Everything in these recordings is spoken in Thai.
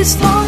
กที่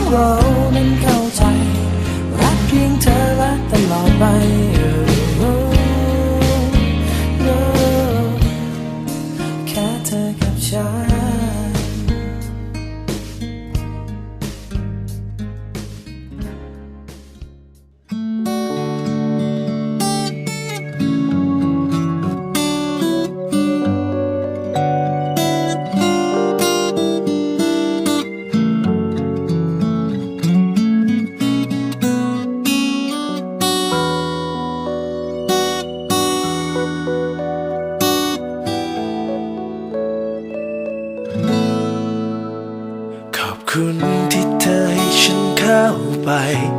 คุณที่เธอให้ฉันเข้าไป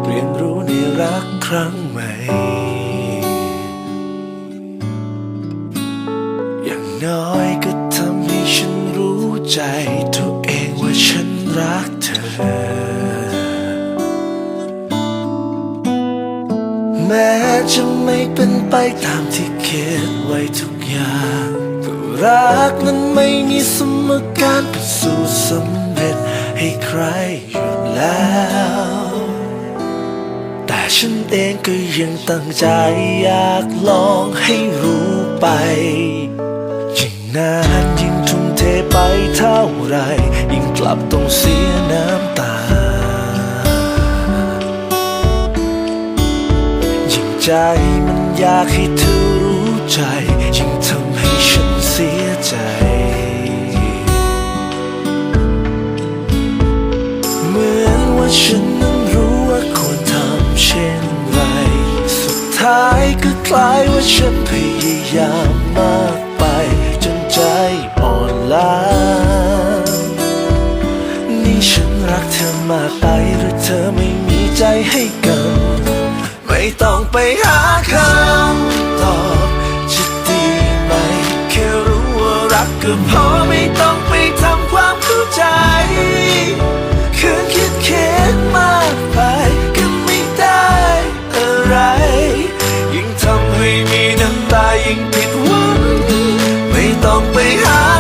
เรียนรู้ในรักครั้งใหม่ อย่างน้อยก็ทำให้ฉันรู้ใจตัวเองว่าฉันรักเธอ แม้จะไม่เป็นไปตามที่คิดไว้ทุกอย่างรักนั้นไม่มีสมการเป็นสูตรสำเร็จให้ใครอยู่แล้ว แต่ฉันเองก็ยังตั้งใจอยากลองให้รู้ไป ยิ่งนานยิ่งทุ่มเทไปเท่าไร ยิ่งกลับต้องเสียน้ำตา ยิ่งใจมันอยากให้เธอรู้ใจ ก็คล้ายว่าฉันพยายามมากไป จนใจอ่อนล้า นี่ฉันรักเธอมากไปหรือเธอไม่มีใจให้กัน ไม่ต้องไปหาใคร องผิดหวังไม่ต้องไปหา